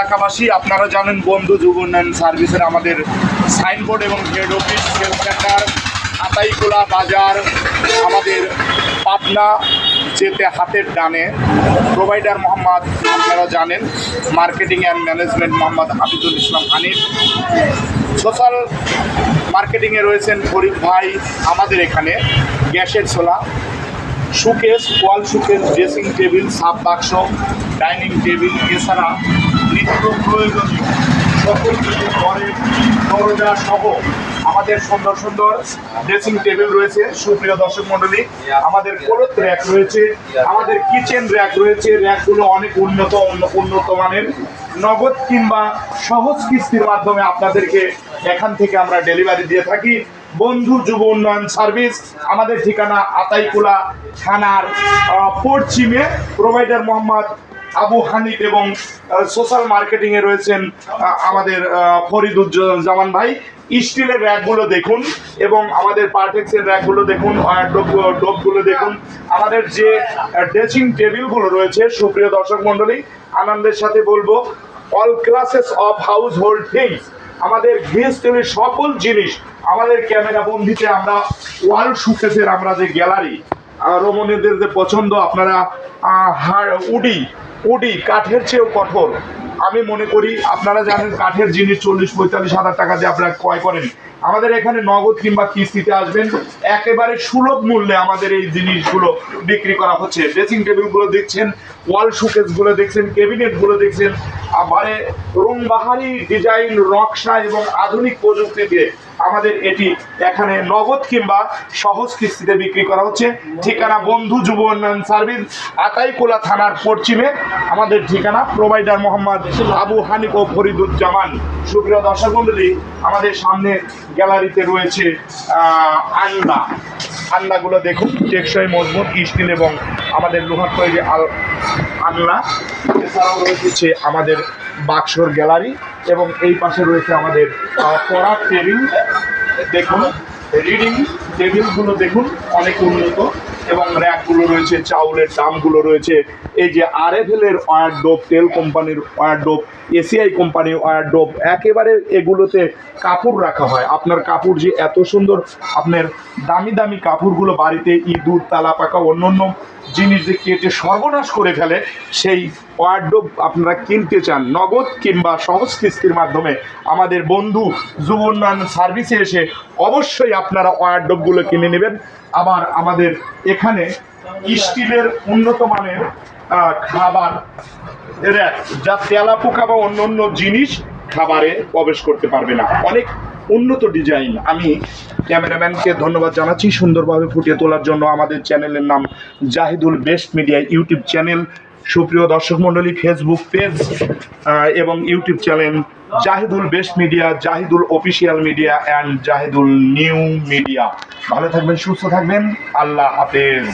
এলাকাবাসী, আপনারা জানেন বন্ধু যুব উন্নয়ন সার্ভিসের আমাদের সাইনবোর্ড এবং head office sale centre, Ataikola Bazar, আমাদের পাবনা যেতে হাতের ডানে প্রোভাইডার মোহাম্মদ, আপনারা জানেন, marketing and management Mohammad Hafizul Islam Hanif. Social মার্কেটিংয়ে রয়েছেন ফরিদ ভাই, আমাদের এখানে গ্যাসের ছোলা showcase wall showcase dressing table, sub বাক্স, ডাইনিং টেবিল, এছাড়া নিত্য প্রয়োজনীয়। সকল কিছু ঘরের দরজা সহ আমাদের সুন্দর সুন্দর ড্রেসিং টেবিল রয়েছে, সুপ্রিয় দর্শক মণ্ডলী। আমাদের কোলত র্যাক রয়েছে, আমাদের কিচেন র্যাক রয়েছে। র্যাকগুলো অনেক উন্নত উন্ন- উন্নত মানের। নগদ কিংবা সহজ কিস্তির মাধ্যমে আপনাদেরকে এখান থেকে আমরা ডেলিভারি দিয়ে থাকি। বন্ধু যুব উন্নয়ন সার্ভিস আমাদের ঠিকানা আতাইকুলা থানার পশ্চিমে। প্রোভাইডার মোহাম্মদ আবু হানিফ এবং সোশ্যাল মার্কেটিংয়ে রয়েছেন আমাদের ফরিদুজ্জামান ভাই। স্টিলের র্যাকগুলো দেখুন এবং আমাদের পার্টেক্সের র্যাকগুলো দেখুন ডোপগুলো দেখুন। আমাদের যে ড্রেসিং টেবিলগুলো রয়েছে, সুপ্রিয় দর্শক মণ্ডলী, আনন্দের সাথে বলব all classes of household things আমাদের টেবিল সকল জিনিস আমাদের ক্যামেরা বন্দিতে আমরা ওয়াল শুকেসের আমরা যে গ্যালারি রমণীদের যে পছন্দ, আপনারা হাড় উডি উডি কাঠের চেয়েও কঠোর। আমি মনে করি আপনারা জানেন কাঠের জিনিস চল্লিশ, পঁয়তাল্লিশ হাজার টাকা দিয়ে আপনারা ক্রয় করেন। আমাদের এখানে নগদ কিংবা কিস্তিতে আসবেন। একেবারে সুলভ মূল্যে আমাদের এই জিনিসগুলো বিক্রি করা হচ্ছে। ড্রেসিং টেবিলগুলো দেখছেন, ওয়াল শোকেসগুলো দেখছেন, ক্যাবিনেটগুলো দেখছেন। আবারে রংবাহারি ডিজাইন নকশা এবং আধুনিক প্রযুক্তি দিয়ে আমাদের এটি এখানে নগদ কিংবা সহজ কিস্তিতে বিক্রি করা হচ্ছে। ঠিকানা বন্ধু যুব উন্নয়ন সার্ভিস আতাইকোলা থানার পশ্চিমে। আমাদের ঠিকানা প্রোভাইডার মোহাম্মদ আবু হানিফ ও ফরিদুজ্জামান। সুপ্রিয় দর্শক মন্ডলী আমাদের সামনে গ্যালারিতে রয়েছে আহ, আন্না আন্নাগুলো দেখুন টেকসই মজবুত স্টিল এবং আমাদের লোহার তৈরি আল আন্না এছাড়াও রয়েছে আমাদের বাক্সর গ্যালারি এবং এই পাশে রয়েছে আমাদের পড়ার টেবিল। দেখুন রিডিং টেবিলগুলো দেখুন, অনেক উন্নত। এবং র্যাকগুলো রয়েছে, চাউলের দামগুলো রয়েছে। এই যে আর এফ এল এর ওয়ার ডোপ তেল কোম্পানির ওয়ার ডোপ এসিআই কোম্পানির ওয়ার ডোপ একেবারে এগুলোতে কাপড় রাখা হয়। আপনার কাপড় যে এত সুন্দর, আপনার দামি দামি কাপড়গুলো বাড়িতে ইঁদুর তালা পাকা অন্য অন্য জিনিস যে কেটে সর্বনাশ করে ফেলে, সেই ওয়ার্ডোব আপনারা কিনতে চান। নগদ কিংবা সহজ কিস্তির মাধ্যমে আমাদের বন্ধু যুব উন্নয়ন সার্ভিসে এসে অবশ্যই আপনারা ওয়ার্ডোবগুলো কিনে নেবেন। আবার আমাদের এখানে স্টিলের উন্নত মানের খাবার র্যাক, যা তেলা পোকা বা অন্য অন্য জিনিস খাবারে প্রবেশ করতে পারবে না। অনেক উন্নত ডিজাইন। আমি ক্যামেরাম্যানকে ধন্যবাদ জানাচ্ছি সুন্দরভাবে ফুটিয়ে তোলার জন্য। আমাদের চ্যানেলের নাম Zahidul best media YouTube channel. সুপ্রিয় দর্শক মণ্ডলী ফেসবুক পেজ এবং YouTube channel Zahidul best media Zahidul official media and Zahidul new media ভালো থাকবেন, সুস্থ থাকবেন। আল্লাহ হাফেজ।